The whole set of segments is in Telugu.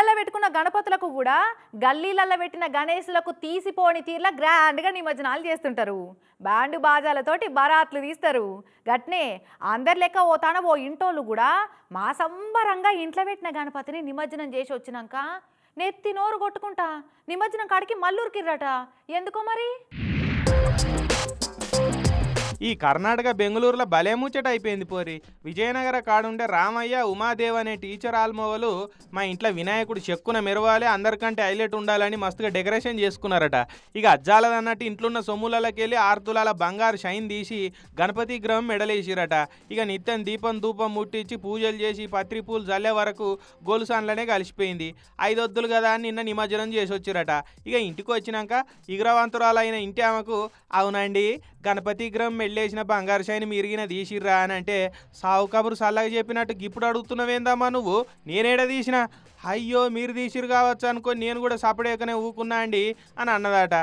ఇళ్ళలో పెట్టుకున్న గణపతులకు కూడా గల్లీలలో పెట్టిన గణేశులకు తీసిపోని తీర్లా గ్రాండ్గా నిమజ్జనాలు చేస్తుంటారు. బ్యాండ్ బాజాలతోటి బరాత్లు తీస్తారు. గట్నే అందరి లెక్క ఓ తన ఓ ఇంటోళ్ళు కూడా మా సంబరంగా ఇంట్లో పెట్టిన గణపతిని నిమజ్జనం చేసి వచ్చినాక నెత్తి నోరు కొట్టుకుంటా నిమజ్జనం కాడికి మల్లూరుకిర్రట ఎందుకో మరి? ఈ కర్ణాటక బెంగళూరులో భలే ముచ్చట అయిపోయింది పోరి. విజయనగర కాడుండే రామయ్య ఉమాదేవ్ అనే టీచర్ ఆల్మోవలు మా ఇంట్లో వినాయకుడు చెక్కున మెరవాలి అందరికంటే హైలైట్ ఉండాలని మస్తుగా డెకరేషన్ చేసుకున్నారట. ఇక అజ్జాలదన్నట్టు ఇంట్లోన్న సొమ్ములకి వెళ్ళి ఆరు బంగారు షైన్ తీసి గణపతి గ్రహం మెడలేసిరట. ఇక నిత్యం దీపం ధూపం ముట్టించి పూజలు చేసి పత్రి పూలు చల్లే వరకు గొలుసాన్లనే కలిసిపోయింది. ఐదొద్దులు కదా అని నిన్న నిమజ్జనం చేసి వచ్చిరట ఇక ఇంటికి వచ్చినాక ఇగ్రవంతురాలైన ఇంటి ఆమెకు అవునండి గణపతి గ్రహం పెళ్ళేసిన బంగారు షైన్ మిరిగిన తీసిర్రా అని అంటే సావు కబురు సల్లగా చెప్పినట్టు ఇప్పుడు అడుగుతున్నావేందమ్మా నువ్వు? నేనేడ తీసిన? అయ్యో మీరు తీసిరు కావచ్చు అనుకోని నేను కూడా సపడేకనే ఊకున్నా అండి అని అన్నదట.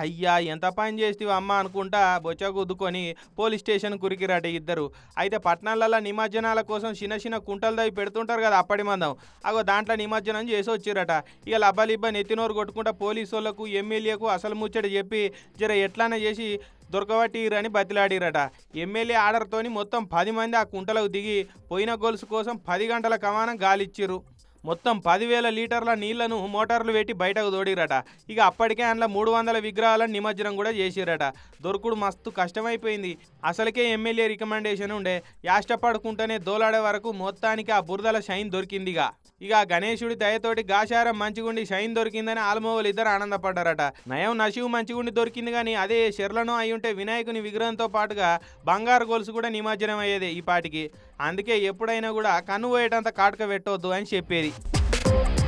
అయ్యా ఎంత పని చేస్తేవి అమ్మ అనుకుంటా బొచ్చ గుద్దుకొని పోలీస్ స్టేషన్ కురికిరాట ఇద్దరు. అయితే పట్టణాలలో నిమజ్జనాల కోసం చిన్న చిన్న కుంటలు దవి పెడుతుంటారు కదా అప్పటి మందం. అగో దాంట్లో నిమజ్జనం చేసి వచ్చిరట ఇక లబ్బలిబ్బ నెత్తినోరు కొట్టుకుంటా పోలీసు వాళ్ళకు ఎమ్మెల్యేకు అసలు ముచ్చట చెప్పి జర ఎట్లానే చేసి దొరకబట్టిరని బతిలాడిరట. ఎమ్మెల్యే ఆర్డర్తోని మొత్తం పది మంది ఆ కుంటలకు దిగి పోయిన గొలుసు కోసం పది గంటల కమానం గాలిచ్చిర్రు. మొత్తం పదివేల లీటర్ల నీళ్ళను మోటార్లు పెట్టి బయటకు తోడిరట ఇక అప్పటికే అందులో మూడు వందల విగ్రహాలను నిమజ్జనం కూడా చేసిరట. దొరకుడు మస్తు కష్టమైపోయింది. అసలుకే ఎమ్మెల్యే రికమెండేషన్ ఉండే యాష్టపడుకుంటేనే దోలాడే వరకు మొత్తానికి ఆ బురదల షైన్ దొరికిందిగా. ఇక గణేశుడి దయతోటి గాశారం మంచిగుండి షైన్ దొరికిందని ఆల్మోవలు ఇద్దరు ఆనందపడ్డారట. నయం నశివు మంచిగుండి దొరికింది కానీ అదే శర్లను అయి ఉంటే వినాయకుని విగ్రహంతో పాటుగా బంగారు గొలుసు కూడా నిమజ్జనం అయ్యేది ఈ పాటికి. అందుకే ఎప్పుడైనా కూడా కన్ను పోయేటంత కాటక పెట్టవద్దు అని చెప్పేది. you